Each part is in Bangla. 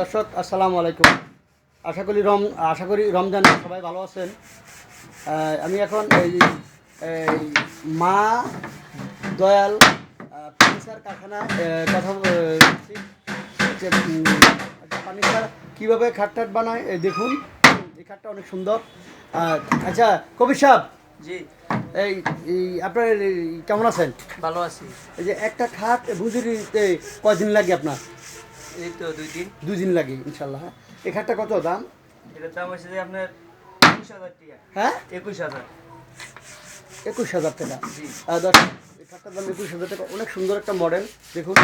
দর্শক আসসালামু আলাইকুম। আশা করি রম আশা করি রমজানে সবাই ভালো আছেন। আমি এখন এই মা দয়াল ফার্নিচার কারখানায় আহ, কথা বলছি। ফার্নিচার কীভাবে খাট টাট বানায় এই দেখুন। এই খাটটা অনেক সুন্দর। আচ্ছা কবির সাহেব জি। এই এই আপনার কেমন আছেন? ভালো আছি। এই যে একটা খাট মজুরিতে কয়দিন লাগে আপনার? এই তো দুই দিন। দুই দিন লাগে ইনশাল্লাহ হ্যাঁ। এই খাটটা কত দাম? এটার দাম হচ্ছে যে আপনার একুশ হাজার টাকা। হ্যাঁ? একুশ হাজার। একুশ হাজার টাকা? দশ এই খাটটার দাম একুশ হাজার টাকা। অনেক সুন্দর একটা মডেল দেখুন।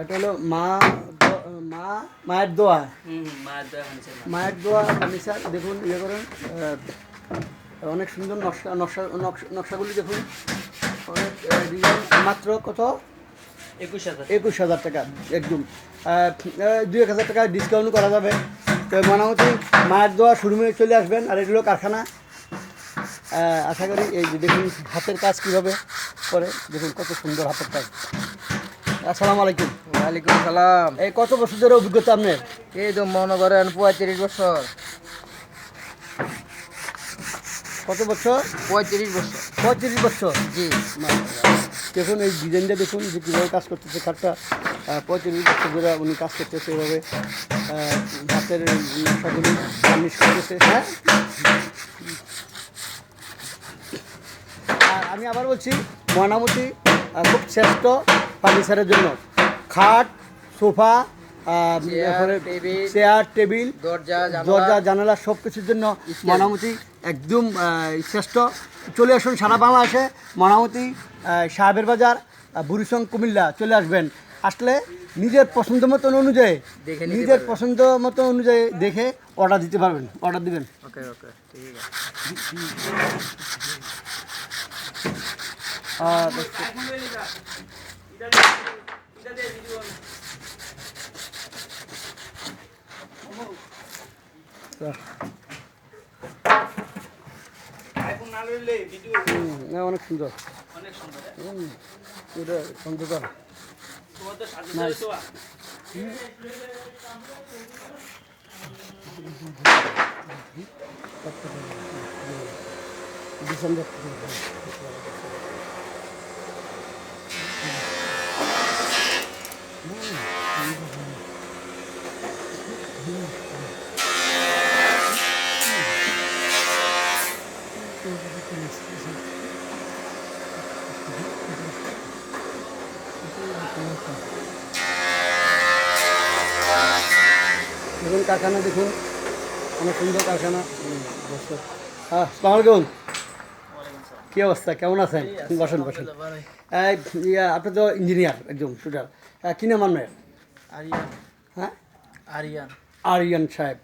এটা হলো মা মা মায়ের দোয়া। মায়ের দোয়া ফার্নিচার দেখুন ইয়ে করেন অনেক সুন্দর নকশা নকশা নকশা- নকশাগুলি দেখুন। অনেক ডিজাইন মাত্র কত? একুশ হাজার। একুশ হাজার টাকা একদম। দুই এক হাজার টাকা ডিসকাউন্ট করা যাবে। তো মোটামুটি মায়ের দোয়া শোরুমে চলে আসবেন আর এগুলো কারখানা। আশা করি এই যে দেখুন হাতের কাজ কীভাবে করে দেখুন কত সুন্দর হাতের কাজ। আসসালামু আলাইকুম। ওয়ালাইকুম সালাম। এই কত বছর ধরে অভিজ্ঞতা আপনার? এই তো মনে করেন পঁয়ত্রিশ বছর। কত বছর? পঁয়ত্রিশ বছর। পঁয়ত্রিশ বছর? জি। দেখুন এই ডিজাইনটা দেখুন যে কীভাবে কাজ করতেছে খাটটা। পঁয়ত্রিশ বছর ধরে উনি কাজ করতেছে এভাবে। হাতের নকশাগুলি ফার্নিশ করতেছে হ্যাঁ? আর আমি আবার বলছি ময়নামতি খুব শ্রেষ্ঠ ফার্নিচারের জন্য। খাট sofa chair, table, chair table দরজা দরজা জানালা সব কিছুর জন্য ময়নামতি একদম শ্রেষ্ঠ। চলে আসুন সারা বাংলাদেশে ময়নামতি আহ, সাহেবের বাজার বুড়িসং কুমিল্লা চলে আসবেন। আসলে নিজের পছন্দ মতন অনুযায়ী দেখে নিজের পছন্দ মতো অনুযায়ী দেখে অর্ডার দিতে পারবেন। অর্ডার দিবেন। ওকে ওকে ঠিক আছে আর হুম, না, অনেক সুন্দর। অনেক সুন্দর এটা তো ডিসেম্বর দেখুন কারখানা দেখুন। অনেক সুন্দর কারখানা। হ্যাঁ সালাম আলাইকুম। কী অবস্থা? কেমন আছেন? বসেন বসেন। ইয়া, আপনি তো ইঞ্জিনিয়ার একদম টোটাল কী নাম আপনার? আরিয়ান। হ্যাঁ? আরিয়ান। আরিয়ান সাহেব।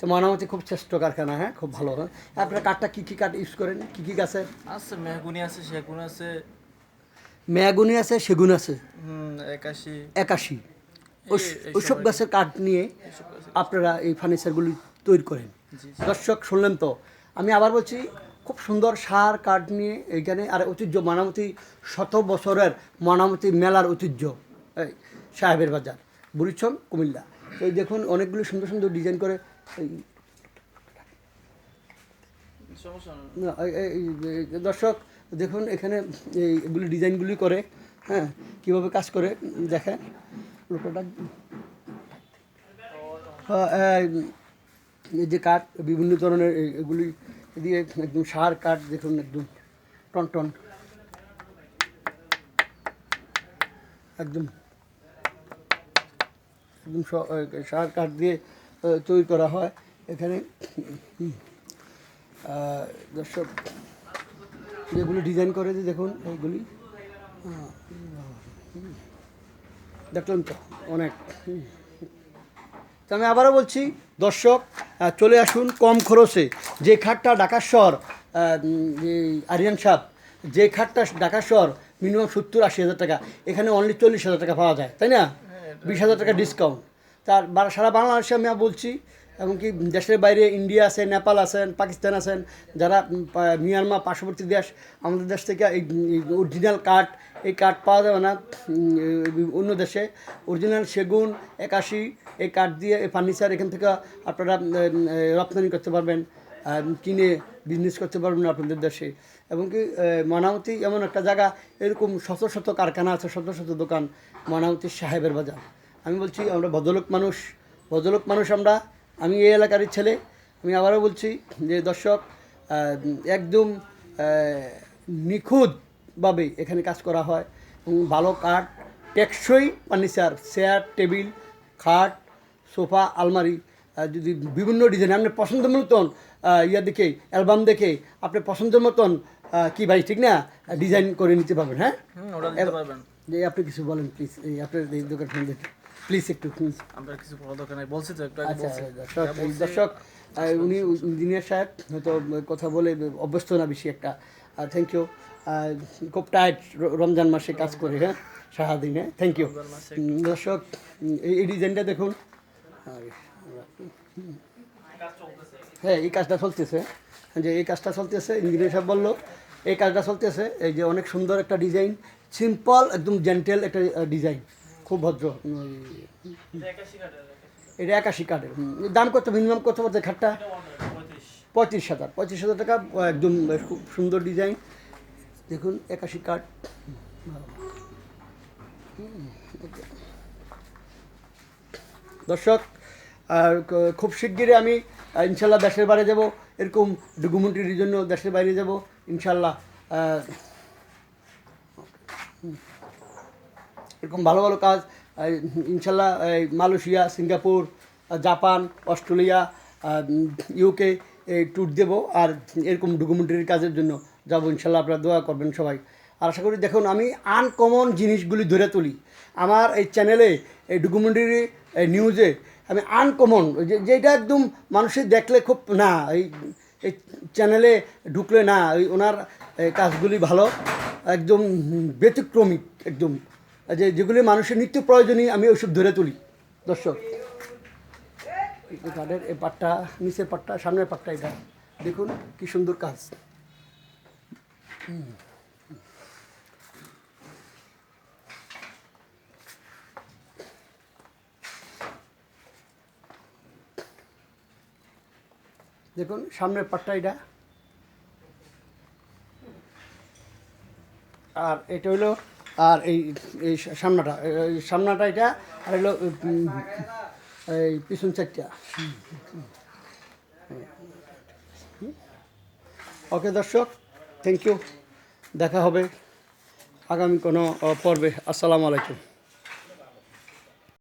তো মনামতি খুব শ্রেষ্ঠ কারখানা হ্যাঁ? খুব ভালো হ্যাঁ? আপনার কাঠটা কী কী কাঠ ইউজ করেন? কী কী গাছের আছে মেহগুনি আছে সেগুন আছে। মেয়াগুনি আছে সেগুন আছে? একাশি। একাশি। ওইসব গাছের কাঠ নিয়ে আপনারা এই ফার্নিচারগুলি তৈরি করেন। দর্শক শুনলেন তো? আমি আবার বলছি খুব সুন্দর সার কাঠ নিয়ে এইখানে আর ঐতিহ্য মানামতি শত বছরের মানামতি মেলার ঐতিহ্য এই সাহেবের বাজার বুড়িছং কুমিল্লা। তো এই দেখুন অনেকগুলি সুন্দর সুন্দর ডিজাইন করে দর্শক দেখুন এখানে এই এগুলি ডিজাইনগুলি করে হ্যাঁ কীভাবে কাজ করে দেখেন। যে কাঠ, বিভিন্ন ধরনের এগুলি দিয়ে একদম সার কাঠ, দেখুন একদম টন টন। একদম একদম সার কাঠ দিয়ে তৈরি করা হয়। এখানে দর্শক, যেগুলি ডিজাইন করে যে দেখুন, এইগুলি। দেখলেন তো, অনেক। আমি আবারও বলছি, দর্শক চলে আসুন কম খরচে। যে খাটটা ঢাকার শহর আরিয়ান সাহ যে খাটটা ঢাকার শহর মিনিমাম সত্তর আশি হাজার টাকা। এখানে অনলি চল্লিশ হাজার টাকা পাওয়া যায়, তাই না? বিশ হাজার টাকা ডিসকাউন্ট তার সারা বাংলাদেশে আমি বলছি, এমনকি দেশের বাইরে ইন্ডিয়া আছে নেপাল আছেন, পাকিস্তান আছেন, যারা মিয়ানমার পার্শ্ববর্তী দেশ, আমাদের দেশ থেকে এই অরিজিনাল কাঠ এই কাঠ পাওয়া যাবে না। অন্য দেশে। অরিজিনাল সেগুন একাশি এই কাঠ দিয়ে এই ফার্নিচার এখান থেকে আপনারা রপ্তানি করতে পারবেন। কিনে বিজনেস করতে পারবেন আপনাদের দেশে। এবং কি আহ, এমন একটা জায়গা এরকম শত শত কারখানা আছে শত শত দোকান ময়নামতি সাহেবের বাজার। আমি বলছি আমরা ভদ্রলোক মানুষ। ভদ্রলোক মানুষ আমরা। আমি এই এলাকারই ছেলে। আমি আবারও বলছি যে দর্শক একদম আহ, নিখুঁতভাবে এখানে কাজ করা হয়। এবং ভালো কাঠ টেকসই ফার্নিচার চেয়ার টেবিল খাট সোফা আলমারি যদি বিভিন্ন ডিজাইন আপনি পছন্দ মতন ইয়া দেখে অ্যালবাম দেখে আপনি পছন্দের মতন কি ভাই ঠিক না? ডিজাইন করে নিতে পারবেন হ্যাঁ? যে আপনি কিছু বলেন প্লিজ এই আপনার এই দোকান প্লিজ একটু প্লিজ আমরা কিছু দোকান নাই বলছি তো একটু আচ্ছা দর্শক এই দর্শক উনি ইঞ্জিনিয়ার সাহেব হয়তো কথা বলে অভ্যস্ত না বেশি একটা। থ্যাংক ইউ খুব টাইট রমজান মাসে কাজ করে হ্যাঁ সারাদিন। থ্যাংক ইউ দর্শক এই এই ডিজাইনটা দেখুন। হ্যাঁ এই কাজটা চলতেছে। যে এই কাজটা চলতেছে ইঞ্জিনিয়ার সাহেব বলল এই কাজটা চলতেছে এই যে অনেক সুন্দর একটা ডিজাইন সিম্পল একদম জেন্টেল একটা ডিজাইন খুব ভদ্র এটা একাশি কার্ডের দাম কত? মিনিমাম কত পড়ছে খাটটা? পঁয়ত্রিশ। হাজার পঁয়ত্রিশ হাজার টাকা একদম খুব সুন্দর ডিজাইন দেখুন, একাশি কার্ড। দর্শক, আর খুব শিগগিরই আমি ইনশাল্লাহ দেশের বাইরে যাব। এরকম ডকুমেন্টারির জন্য দেশের বাইরে যাব, ইনশাল্লাহ এরকম ভালো ভালো কাজ ইনশাল্লাহ Malaysia, Singapore, Japan, Australia UK, এই ট্যুর দেবো। আর এরকম ডকুমেন্টারি কাজের জন্য যাব, ইনশাল্লাহ আপনারা দোয়া করবেন সবাই। আর আশা করি দেখুন, আমি আনকমন জিনিসগুলি ধরে তুলি। আমার এই চ্যানেলে এই ডকুমেন্টারি নিউজে আমি আনকমন যেটা একদম মানুষের দেখলে খুব, না, এই এই চ্যানেলে ঢুকলে না, ওই ওনার, এই কাজগুলি ভালো, একদম ব্যতিক্রমিক একদম। যে, যেগুলি মানুষের নিত্য প্রয়োজনীয়, আমি ওইসব ধরে তুলি। দর্শক, এই কাঠের এই পাটটা, নিচের পাটটা, সামনের পাটটা এটা, দেখুন কি সুন্দর কাজ। দেখুন সামনের পাটটা এটা। আর এটা হলো আর এই এই সামনাটা এই সামনাটা এটা আর উম, এই পিছন চারটা ওকে দর্শক থ্যাংক ইউ দেখা হবে আগামী কোনো পর্বে। আসসালামু আলাইকুম।